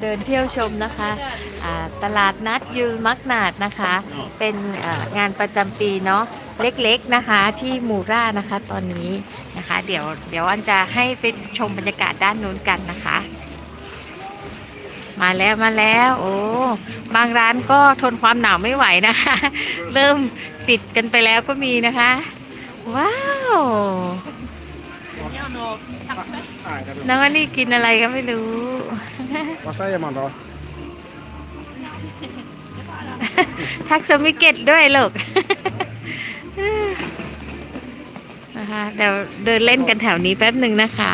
เดินเที่ยวชมนะคะอ่าตลาดนัดยูมักนาดนะคะ เป็นเอ่องานประจำปีเนาะเล็กๆนะคะที่มูรานะคะตอนนี้นะคะ เดี๋ยวเดี๋ยวอันจะให้ไปชมบรรยากาศด้านนู้นกันนะคะ มาแล้วมาแล้ว โอ้บางร้านก็ทนความหนาวไม่ไหวนะคะ เริ่มปิดกันไปแล้วก็มีนะคะ ว้าวน้องอันนี่กินอะไรก็ไม่รู้ Vad säger man då? ทักสมิเกตด้วยลูก นะคะเดี๋ยวเดินเล่นกันแถวนี้แป๊บหนึ่งนะคะ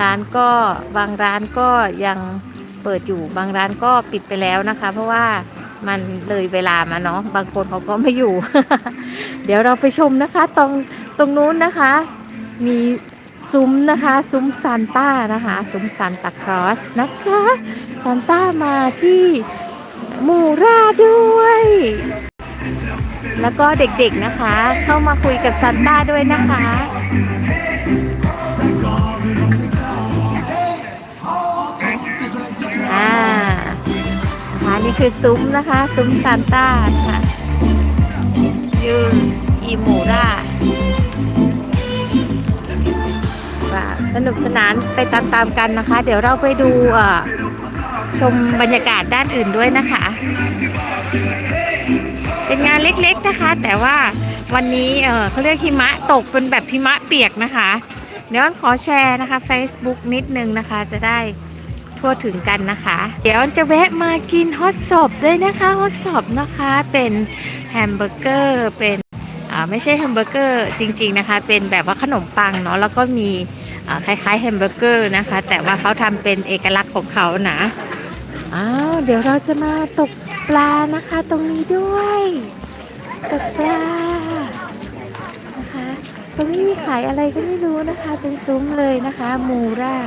ร้านก็บางร้านก็ยังเปิดอยู่บางร้านก็ปิดไปแล้วนะคะ เพราะว่ามันเลยเวลามาเนาะบางคนเขาก็ไม่อยู่ เดี๋ยวเราไปชมนะคะ ตรงตรงนู้นนะคะ มี ซุ้มนะคะ ซุ้มซานต้านะคะ ซุ้มซานตาครอสนะคะซานต้ามาที่มูราด้วย แล้วก็เด็กๆนะคะ เข้ามาคุยกับซันต้าด้วยนะคะอ่านี่คือซุ้มนะคะ ซุ้มซานต้านะคะยูอีมูรา สนุกสนานไปตามๆกันนะคะ เดี๋ยวเราไปดูชมบรรยากาศด้านอื่นด้วยนะคะ เป็นงานเล็กๆนะคะ แต่ว่าวันนี้เขาเรียกหิมะตกเป็นแบบหิมะเปียกนะคะ เดี๋ยวขอแชร์นะคะ Facebook นิดนึงนะคะจะได้ทั่วถึงกันนะคะ เดี๋ยวจะแวะมากินฮอตซอบด้วยนะคะฮอตซอบนะคะเป็นแฮมเบอร์เกอร์เป็นไม่ใช่แฮมเบอร์เกอร์จริง ๆนะคะ เป็นแบบว่าขนมปังเนาะแล้วก็มี คล้ายๆแฮมเบอร์เกอร์นะคะ แต่ว่าเขาทำเป็นเอกลักษณ์ของเขานะอ้าวเดี๋ยวเราจะมาตกปลานะคะ ตรงนี้ด้วยตกปลานะคะตรงนี้มีขายอะไรก็ไม่รู้นะคะ เป็นซุ้มเลยนะคะมูรา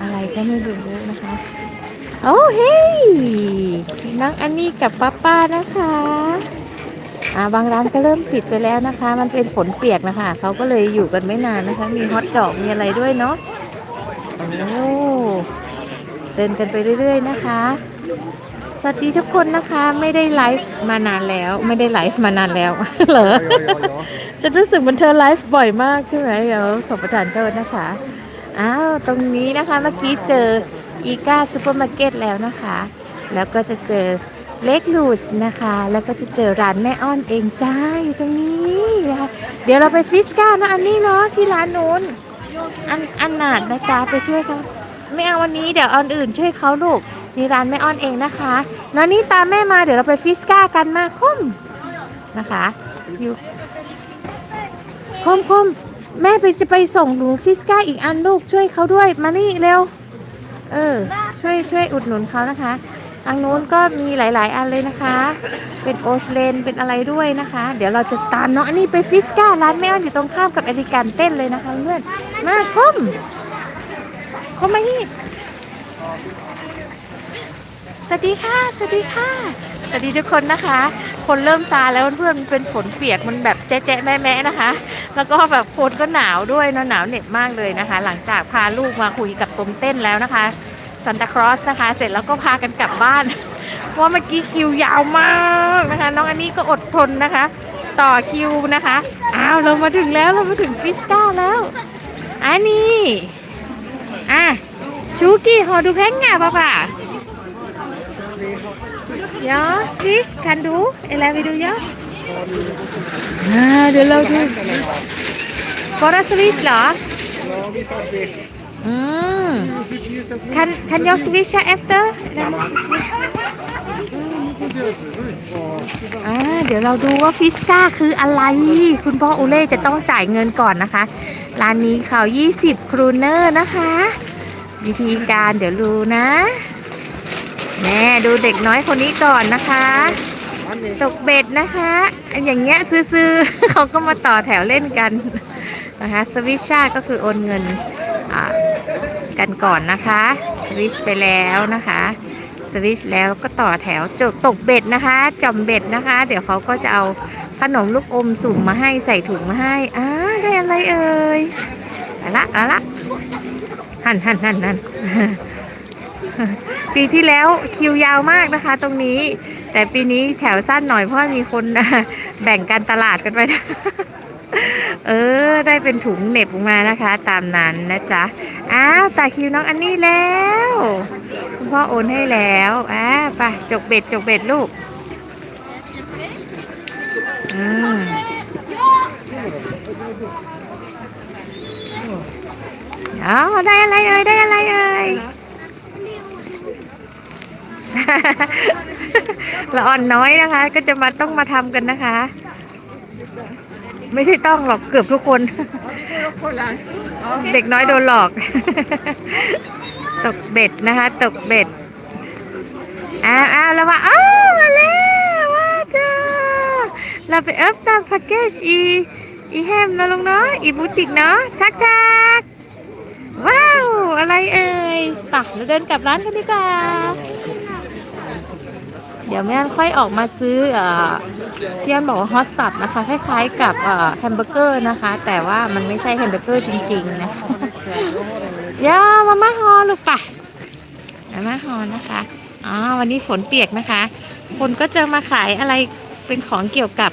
อะไรก็ไม่รู้นะคะโอ้เฮ้ยน้องอันนี้กับป้าป้านะคะ อ่าบางร้านก็เริ่มปิดไปแล้วนะคะ มันเป็นฝนเปียกนะคะเขาก็เลยอยู่กันไม่นานนะคะ มีฮอตดอกมีอะไรด้วยเนาะโอ้เดินกันไปเรื่อย ๆ นะคะ สวัสดีทุกคนนะคะ ไม่ได้ไลฟ์มานานแล้ว ไม่ได้ไลฟ์มานานแล้วเหรอฉันรู้สึกเหมันเธอไลฟ์บ่อยมากใช่ไหมเดี๋ยวขอประทานโทษนะคะอ้าวตรงนี้นะคะเมื่อกี้เจออีกาซูเปอร์มาร์เก็ตแล้วนะคะ แล้วก็จะเจอ เล็กลูสนะคะ แล้วก็จะเจอร้านแม่อ้อนเองจ้าอยู่ตรงนี้นะคะเดี๋ยวเราไปฟิสก้านะอันนี้เนาะที่ร้านนู้นอันอันนาดนะจ๊ะไปช่วยเขาไม่เอาวันนี้เดี๋ยวอาอันอื่นช่วยเขาลูกนี่ร้านแม่อ้อนเองนะคะนอนนี่ตามแม่มาเดี๋ยวเราไปฟิสก้ากันมาคมนะคะอยู่คมคมแม่ไปจะไปส่งหนูฟิสก้าอีกอันลูกช่วยเขาด้วยมานี่เร็วเออช่วยช่วยอุดหนุนเขานะคะ ทางโน้นก็มีหลาย ๆ อันเลยนะคะ เป็นโอชเลน เป็นอะไรด้วยนะคะ เดี๋ยวเราจะตามน้องอันนี้ไปฟิสก้าร้านแม่อ้อนอยู่ตรงข้ามกับอเมริกันเต้นเลยนะคะเพื่อนมาคมคมมานี่สวัสดีค่ะ สวัสดีค่ะ สวัสดีทุกคนนะคะ คนเริ่มซาแล้วเพื่อนๆมันเป็นฝนเปียกมันแบบแจ๊ะๆแม่ๆนะคะ แล้วก็แบบคนก็หนาวด้วยเนอะหนาวเหน็บมากเลยนะคะ หลังจากพาลูกมาคุยกับตมเต้นแล้วนะคะ ซันตาครอสนะคะ เสร็จแล้วก็พากันกลับบ้านเพราะว่าเมื่อกี้คิวยาวมากนะคะ น้องอันนี้ก็อดทนนะคะ ต่อคิวนะคะอ้าวเรามาถึงแล้วเรามาถึงฟิสก้าแล้วอันนี้อะชูกี้ฮอดูแพงงาป่ะป่ะยอสวิชคันดูเอลาวิดูยออ่าเดี๋ยวเราดูฟอร์สวิชเหรอ Ja, vi tar det. อืม Kan, kan jag swisha efter? อ่าเดี๋ยวเราดูว่าฟิสก้าคืออะไร คุณพ่ออุเล่จะต้องจ่ายเงินก่อนนะคะ ร้านนี้เขา20 ครูเนอร์นะคะ วิธีการเดี๋ยวดูนะแน่ดูเด็กน้อยคนนี้ก่อนนะคะ ตกเบ็ดนะคะ อย่างเงี้ยซื้อๆเขาก็มาต่อแถวเล่นกันนะคะสวิชชาก็คือโอนเงิน กันก่อนนะคะสวิชไปแล้วนะคะสวิชแล้วก็ต่อแถวจบตกเบ็ดนะคะจอมเบ็ดนะคะ เดี๋ยวเขาก็จะเอาขนมลูกอมสุ่มมาให้ใส่ถุงมาให้อ่าได้อะไรเอ่ยเอาละเอาละหันหันหันหันปีที่แล้วคิวยาวมากนะคะ ตรงนี้ แต่ปีนี้แถวสั้นหน่อยเพราะมีคนแบ่งกันตลาดกันไปนะ เออ ได้เป็นถุงเหน็บออกมานะคะ ตามนั้นนะจ๊ะ อ้าวตาคิวน้องอันนี้แล้วคุณพ่อโอนให้แล้วอ่าไปจกเบ็ดจกเบ็ดลูก อืมอ๋อได้อะไรเอ่ยได้อะไรเอ่ยละอ่อนน้อยนะคะ ก็จะมาต้องมาทำกันนะคะ ไม่ใช่ต้องหรอกเกือบทุกคน เด็กน้อยโดนหลอก ตกเบ็ดนะคะ ตกเบ็ด อ้าวอ้าวแล้วว่าอ้าวมาแล้วว่าเธอเราไปเอิบตามแพ็กเกจอีอีแฮมนะลุงเนาะอีบูติกเนาะทักทักว้าว อะไรเอ่ยปะเราเดินกลับร้านกันดีกว่าเดี๋ยวแม่นค่อยออกมาซื้อเอ่อที่อันบอกว่าฮอตสัตนะคะ คล้ายๆกับแฮมเบอร์เกอร์นะคะ แต่ว่ามันไม่ใช่แฮมเบอร์เกอร์จริงๆนะคะเดี๋ยมาม่าฮอลูกปะมาม่าฮอนะคะอ๋อวันนี้ฝนเปียกนะคะ คนก็จะมาขายอะไรเป็นของเกี่ยวกับ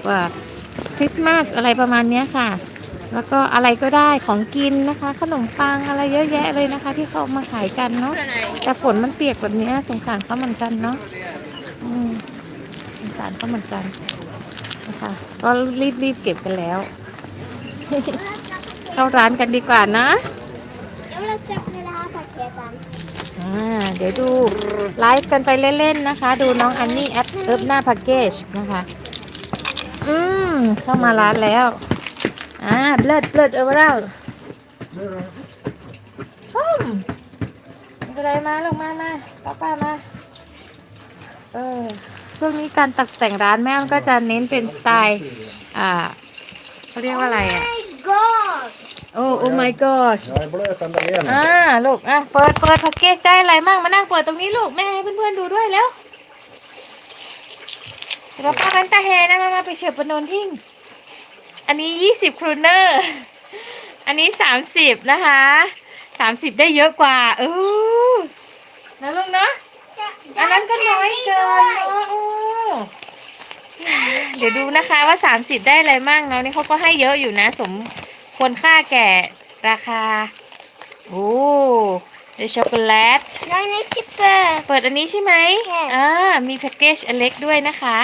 คริสต์มาสอะไรประมาณนี้ค่ะ แล้วก็อะไรก็ได้ของกินนะคะ ขนมปังอะไรเยอะแยะเลยนะคะ ที่เขามาขายกันเนาะแต่ฝนมันเปียกแบบนี้สงสารเขาเหมือนกันเนาะารเขาเหมือนกันนะคะก็รีบรีบๆเก็บกันแล้ว เข้าร้านกันดีกว่านะ Jag vill ha chokladpaketen. อ่าเดี๋ยวดูไลฟ์กันไปเล่นๆนะคะ ดูน้องอันนี่แอปเอิบหน้าแพ็กเกจนะคะ อืมเข้ามาร้านแล้วอ่าเลิศเลิศเอเวอร์เรลอืมไม่เป็นไรมาลงมามาป้าป้ามา เออ ช่วงนี้การตกแต่งร้านแม่ก็จะเน้นเป็นสไตล์อ่าเขาเรียกว่าอะไรอะ My god! โอ้โอ้ my gosh Jag är blöt ända igen. อ่าลูกอะเปิดเปิดแพ็กเกจได้อะไรมั่งมานั่งเปิดตรงนี้ลูกแม่ให้เพื่อนๆดูด้วยแล้วเดี๋ยวเราพากันตาแฮนะมามาไปเฉียบประนนทิ้งอันนี้ยี่สิบครูเนอร์ อันนี้สามสิบนะคะสามสิบได้เยอะกว่าเออนะลูกเนาะ อันนั้นก็น้อยเกินเนาะเออเดี๋ยวดูนะคะว่าสามสิบได้อะไรมั่งเนาะนี่เขาก็ให้เยอะอยู่นะ สมควรค่าแก่ราคา โอ้เดช็อกโกแลต Jag är chipper. เปิดอันนี้ใช่ไหมใช่ อ่ามีแพ็กเกจอันเล็กด้วยนะคะ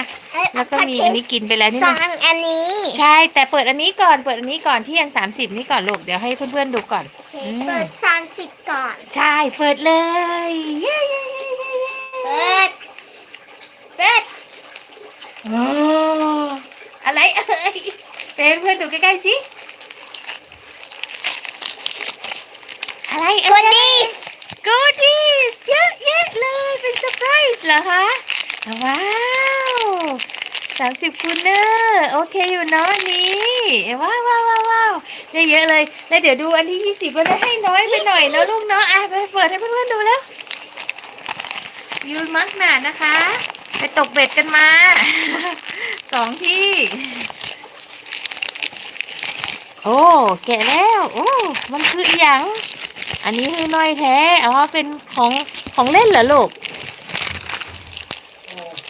แล้วก็มีอันนี้กินไปแล้วนี่สอนะงอันนี้ใช่ แต่เปิดอันนี้ก่อน เปิดอันนี้ก่อนที่อันสามสิบนี้ก่อนลูก เดี๋ยวให้เพื่อนๆดูก่อน อืม เปิดสามสิบก่อน ใช่ เปิดเลยเย้เย้เย้ เย้เย้เปิดเปิดโอ้อะไรเอ่ยเป็นเพื่อนๆดูใกล้ๆสิ อะไรกอะไรดดิสกูดีสเยอะแยะเลยเป็นเซอร์ไพรส์เหรอคะ ว้าวสามสิบคูณเนอร์โอเคอยู่เนาะอันนี้ว้าวว้าวว้าวว้าวได้เยอะเลย แล้วเดี๋ยวดูอันที่ยี่สิบก็ได้ให้น้อยไปหน่อยนะลูกเนาะอะไปเปิดให้เพื่อนๆดูแล้ว ยูมักหนานะคะ ไปตกเบ็ดกันมา สองที่ โอ้ แกะแล้ว โอ้ มันคืออหย่าง อันนี้คือน้อยแท้เอาว่าเป็นของของเล่นเหรอลูก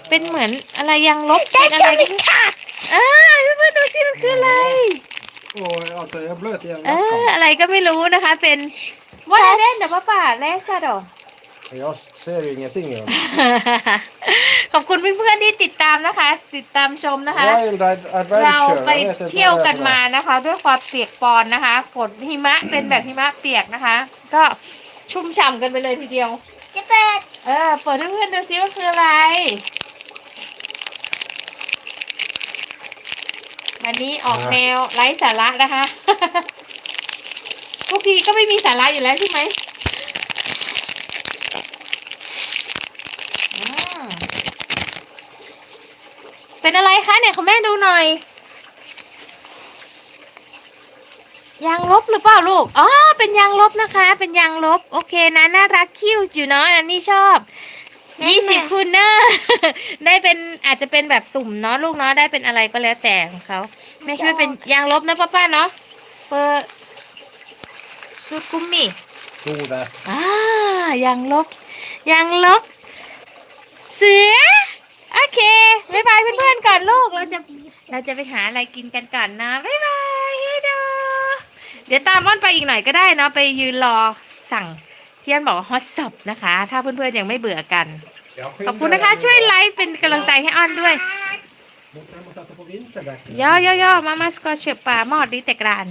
เป็นเหมือนอะไรยางลบเป็นอะไรก็ไม่อ่าเพื่อนๆดูสิมันคืออะไร Åh, alltså jag är blöt igen. เออ อะไรก็ไม่รู้นะคะ เป็นว่าเล่นนะป้าป่าแลซ่าดอ Jag ser ju ingenting. Ja. ขอบคุณเพื่อนๆที่ติดตามนะคะ ติดตามชมนะคะ Wild Ad- เรา Adventure. ไป jag vet inte เที่ยว vad det กัน heter. มานะคะ ด้วยความเปียกปอนนะคะฝนหิมะเป็นแบบหิมะเปียกนะคะ ก็ชุ่มฉ่ำกันไปเลยทีเดียว จะเปิดเออเปิดให้เพื่อนดูซิว่าคืออะไร วันนี้ออกแนวไร้สาระนะคะ ทุกทีก็ไม่มีสาระอยู่แล้วใช่ไหมอืม เป็นอะไรคะเนี่ยขอแม่ดูหน่อย ยางลบหรือเปล่าลูก อ๋อ เป็นยางลบนะคะ เป็นยางลบ โอเคนะ น่ารักคิ้วอยู่เนาะอันนี้ชอบยี่สิบคูณเนอร์ได้เป็นอาจจะเป็นแบบสุ่มเนาะลูกเนาะได้เป็นอะไรก็แล้วแต่ของเขาแม่ช่วยเป็นยางลบนะป้าป้าเนาะเปิดซูกุมิ Goda. อ่ายางลบยางลบ เสือโอเค บ๊ายบายเพื่อนๆก่อนลูกเราจะเราจะไปหาอะไรกินกันก่อนนะบ๊ายบายเฮโดเดี๋ยวตามอ้อนไปอีกหน่อยก็ได้เนาะไปยืนรอสั่งที่อ้อนบอกว่าฮอตซอบนะคะ ถ้าเพื่อนๆยังไม่เบื่อกันขอบคุณนะคะ ช่วยไลค์เป็นกำลังใจให้อ้อนด้วย Man måste sätta på vinterdäck. ย่อย่อย่อมามาสกอเชปามอดดีแต่กราน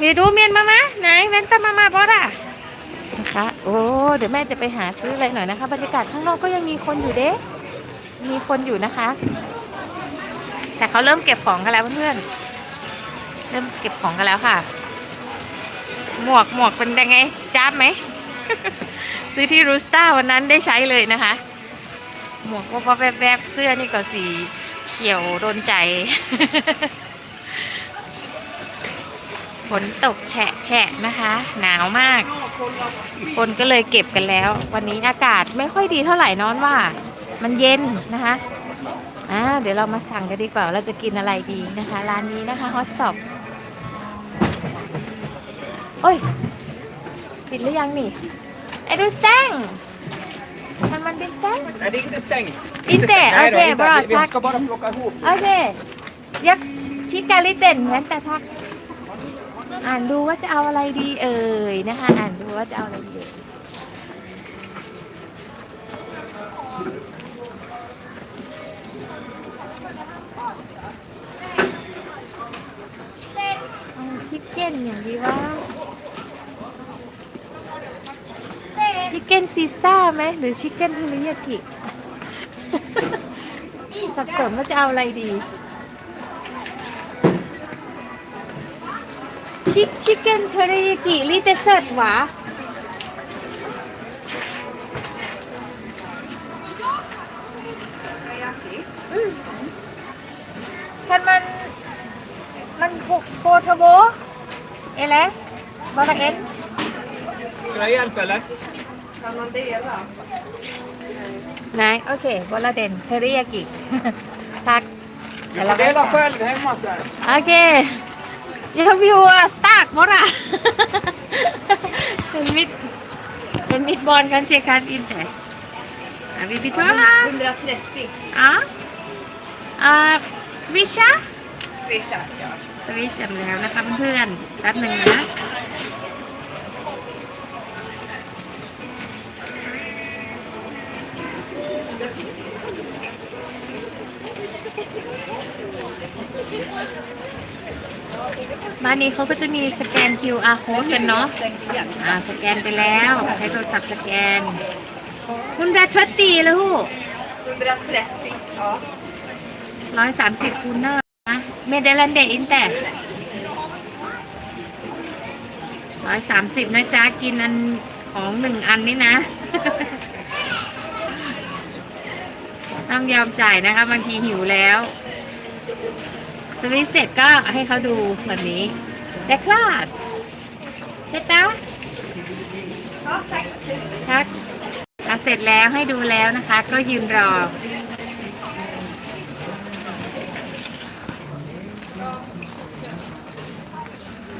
มีดูเมียนมามาไหนเว้นตามามาบอสอะนะคะ โอ้ เดี๋ยวแม่จะไปหาซื้ออะไรหน่อยนะคะ บรรยากาศข้างนอกก็ยังมีคนอยู่เด้ มีคนอยู่นะคะ แต่เขาเริ่มเก็บของกันแล้วเพื่อนๆเริ่มเก็บของกันแล้วค่ะ หมวกหมวกเป็นยังไงจ้าบไหมซื้อที่รูสตาวันนั้นได้ใช้เลยนะคะ หมวกก็แวบๆเสื้อนี่ก็สีเขียวโดนใจฝนตกแฉะแฉะนะคะ หนาวมาก คนก็เลยเก็บกันแล้ว วันนี้อากาศไม่ค่อยดีเท่าไหร่นอนว่า มันเย็นนะคะอ่าเดี๋ยวเรามาสั่งกันดีกว่าเราจะกินอะไรดีนะคะ ร้านนี้นะคะฮอตซอบโอ้ยปิดหรือยังนี่ไอ้ดูสแตงทำมันดิสแตง Nej, det är inte stängt. Inte? Nej då, Okej, inte. bra, Vi- Vi tack. ska bara plocka ihop. โอเคยักชิกาลิเต็นแว้นแต่ทัก อ่านดูว่าจะเอาอะไรดีเอ่ยนะคะ อ่านดูว่าจะเอาอะไรดีเอ่ยเอาชิคเก้นอย่างดีว่าชิคเก้นซีซ่าไหมหรือชิคเก้นเทริยากิสับสนว่าจะเอาอะไรดี ชิคชิคเก้นเทริยากิลิเตเซตหวะ Ska du ha hjälp eller? ไหนโอเคบอลาเดนเทริยากิ tack Du får dela själv hemma sen. โอเคยังวิวสตาร์กบอระเป็นมิดเป็นมิดบอลกันเชคันอินแต่วิบิทัว130 อะอ่าสวิชา swisha. Ja. สวิชแล้วนะคะเพื่อนๆแป๊บหนึ่งนะ บ้านนี้เขาก็จะมีสแกน QR code กันเนาะ อ่า สแกนไปแล้ว ใช้โทรศัพท์สแกน คุณดาชดตีแล้วฮู้ 130. Ja. ร้อยสามสิบคูเนอร์นะ เมเดลันเดอินแต่ร้อยสามสิบนะจ๊ะ กินอันของหนึ่งอันนี่นะ ต้องยอมจ่ายนะคะ บางทีหิวแล้วสวิตเสร็จก็ให้เขาดูแบบนี้แต่คลาดใช่ตา Ja, tack. ทักอะเสร็จแล้วให้ดูแล้วนะคะ ก็ยืนรอ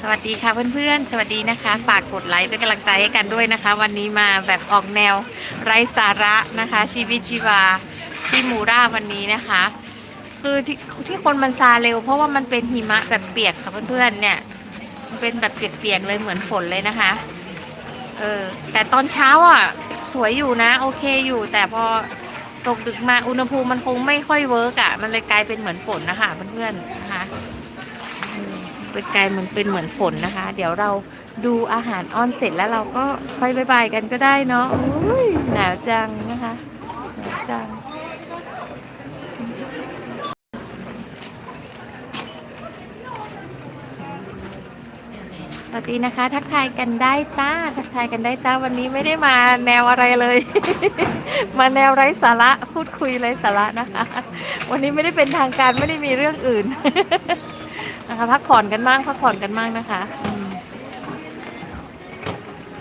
สวัสดีค่ะเพื่อนๆ สวัสดีนะคะ ฝากกดไลค์เป็นกำลังใจให้กันด้วยนะคะ วันนี้มาแบบออกแนวไร้สาระนะคะ ชีวิตชีวา ที่มูราวันนี้นะคะ คือที่ที่คนมันซาเร็ว เพราะว่ามันเป็นหิมะแบบเปียกค่ะเพื่อนๆเนี่ย มันเป็นแบบเปียกๆเลยเหมือนฝนเลยนะคะ เออแต่ตอนเช้าอะ สวยอยู่นะ โอเคอยู่ แต่พอตกดึกมาอุณหภูมิมันคงไม่ค่อยเวิร์กอะ มันเลยกลายเป็นเหมือนฝนนะคะเพื่อนๆนะคะเป็นกลายเหมือนเป็นเหมือนฝนนะคะ เดี๋ยวเราดูอาหารอ้อนเสร็จแล้วเราก็ค่อยบายบายกันก็ได้เนาะหนาวจังนะคะหนาวจัง วัสดีนะคะ ทักทายกันได้จ้า ทักทายกันได้จ้าวันนี้ไม่ได้มาแนวอะไรเลย มาแนวไร้สาระพูดคุยไร้สาระนะคะ วันนี้ไม่ได้เป็นทางการไม่ได้มีเรื่องอื่นนะคะพักผ่อนกันบ้างพักผ่อนกันบ้างนะคะอืม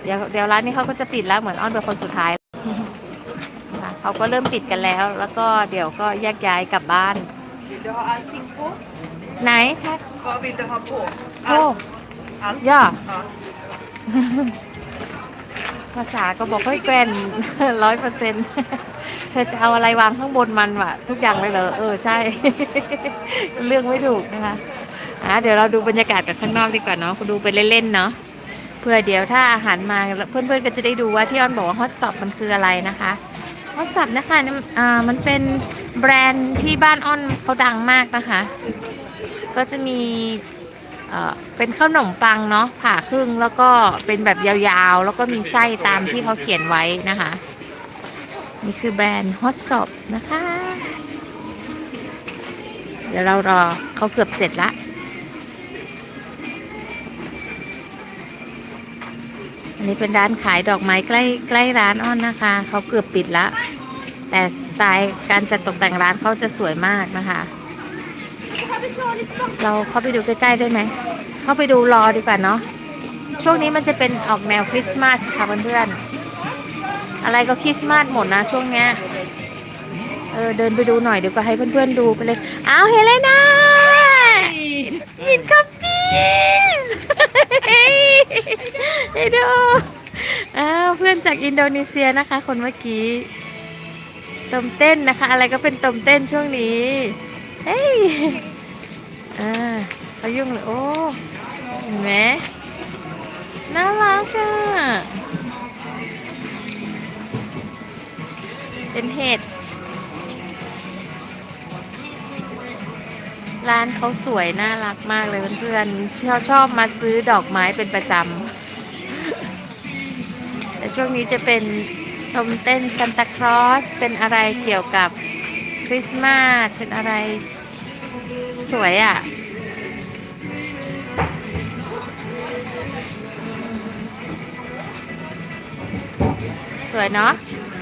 เดี๋ยวเดี๋ยวร้านนี้เขาก็จะปิดแล้วเหมือนอ้อนเป็นคนสุดท้ายค่ะเขาก็เริ่มปิดกันแล้ว แล้วก็เดี๋ยวก็แยกย้ายกลับบ้าน Vill du ha allting på? ไหนคะ Vad vill du ha på? โอ้ Allt. ย่า Ja. ภาษาก็บอกให้เป็นร้อยเปอร์เซ็นต์เธอจะเอาอะไรวางข้างบนมันวะทุกอย่างเลยเหรอ เออ ใช่ เลือกไม่ถูกนะคะอะเดี๋ยวเราดูบรรยากาศกันข้างนอกดีกว่าเนาะดูไปเล่นๆเนาะเพื่อเดี๋ยวถ้าอาหารมาเพื่อนๆก็จะได้ดูว่าที่ออนบอกว่าฮอตซอปมันคืออะไรนะคะฮอตซอปนะคะนี่อ่ามันเป็นแบรนด์ที่บ้านอ้อนเขาดังมากนะคะ ก็จะมี เป็นข้าวหนมปังเนาะผ่าครึ่งแล้วก็เป็นแบบยาวๆ แล้วก็มีไส้ตามที่เขาเขียนไว้นะคะ นี่คือแบรนด์ฮอตซอบนะคะ เดี๋ยวเรารอเขาเกือบเสร็จละอันนี้เป็นร้านขายดอกไม้ใกล้ใกล้ร้านอ้อนนะคะ เขาเกือบปิดละแต่สไตล์การจัดตกแต่งร้านเขาจะสวยมากนะคะ เราเข้าไปดูใกล้ๆได้ไหม เข้าไปดูรอดีกว่าเนาะ ช่วงนี้มันจะเป็นออกแนวคริสต์มาสค่ะเพื่อนๆ อะไรก็คริสต์มาสหมดนะช่วงเนี้ย เออเดินไปดูหน่อยเดี๋ยวก็ให้เพื่อนๆดูไปเลย อ้าวเฮเลนาวินคัพปี้สเฮโดอ้าวเพื่อนจากอินโดนีเซียนะคะ คนเมื่อกี้ตมเต้นนะคะ อะไรก็เป็นตมเต้นช่วงนี้ เฮ้ย อ่าเขายุ่งเลยโอ้เห็นไหมน่ารักอะ เป็นเห็ด ร้านเขาสวยน่ารักมากเลยเพื่อนๆชอบชอบมาซื้อดอกไม้เป็นประจำ แต่ช่วงนี้จะเป็นตมเต้นซันตาคลอส เป็นอะไรเกี่ยวกับคริสต์มาส เป็นอะไร สวยอะ สวยเนาะ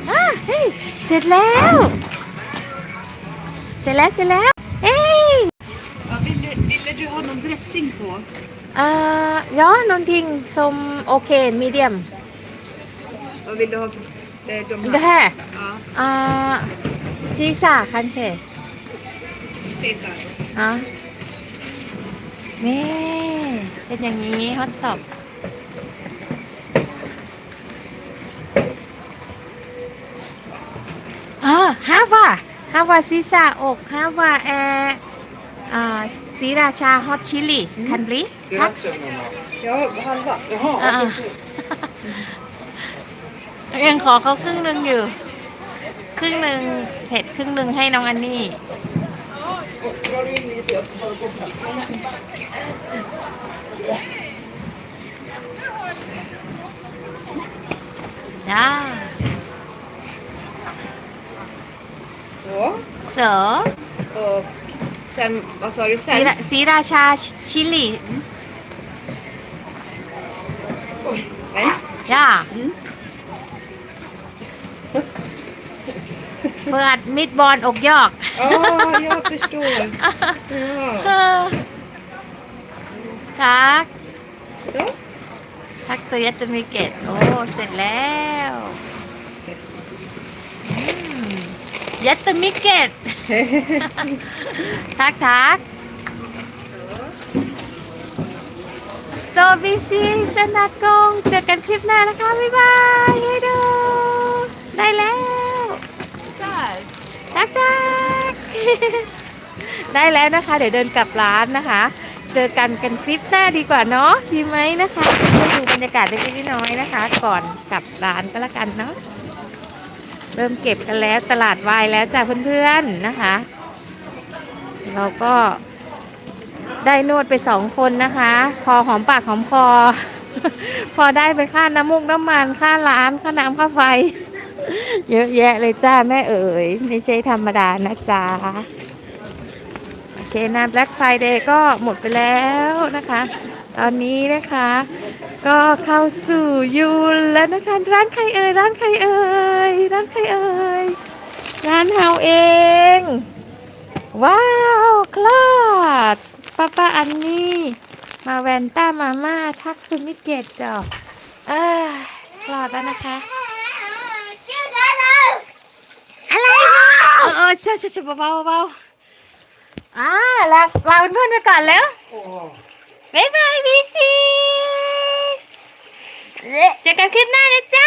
อะเฮ้ยเสร็จแล้ว เสร็จแล้ว เสร็จแล้ว เอ้ย Ja, ville, ville du ha någon dressing på? เอ่อย้อนนนทิงสมโอเคมีเดียม Vad vill du ha? Eh, de เด här? ฮ Ja, อ่าซีซ่าคันเช Caesar. อ๋อนี่เป็นอย่างนี้ฮอตสอบอ่าฮาวาฮาวาซีซ่าอกฮาวาแอร์อ่าสีราชาฮอตชิลี่คันบลีครับ Sriracha normal. Ja, halva. Jaha, Ja. okej. ยังขอเขาครึ่งหนึ่งอยู่ ครึ่งหนึ่งเผ็ดครึ่งหนึ่งให้น้องอันนี่ Och drar du in lite, jag ska bara gå fram. จ้า Så. เสือ Och sen, vad sa du สี sen? ราสีราชาชิลี Nej. จ้า เปิดมิดบอลอกยอก Ja, jag förstår. Ja. ทัก Så. ทักเซยัตมิเกตโอ้เสร็จแล้วอืมยัตมิเกตทักทักโซบิซีสนากงเจอกันคลิปหน้านะคะ บ๊ายบาย ให้ดู ได้แล้ว Där. ักทักได้แล้วนะคะ เดี๋ยวเดินกลับร้านนะคะ เจอกันกันคลิปหน้าดีกว่าเนาะดีไหมนะคะให้ดูบรรยากาศเล็กๆน้อยๆนะคะ ก่อนกลับร้านก็แล้วกันเนาะเริ่มเก็บกันแล้วตลาดวายแล้วจ้ะเพื่อนๆนะคะ เราก็ได้นวดไปสองคนนะคะ พอหอมปากหอมคอ พอได้ไปค่าน้ำมูกน้ำมันค่าร้านค่าน้ำค่าไฟ เยอะแยะเลยจ้าแม่เอ๋ย ไม่ใช่ธรรมดานะจ๊ะ โอเคนะแบล็ k ไฟเดย์ก็หมดไปแล้วนะคะ ตอนนี้นะคะ ก็เข้าสู่ยูนแล้วนะคะ ร้านใครเอ่ยร้านใครเอ่ยร้านใครเอ่ยร้านเฮาเอง ว้าวคลาดป้าป้าอันนี้มาแวนต้ามาม่าทักซูมิเกตดอกเออคลอดแล้วนะคะ ชื่อได้แล้ว อะไรคะเออเออเชื่อเชื่อเชื่อเบาๆเบาๆอ่าลาลาเพื่อนๆไปก่อนแล้ว Åh. บ๊ายบายบีซีเจอกันคลิปหน้านะจ๊ะ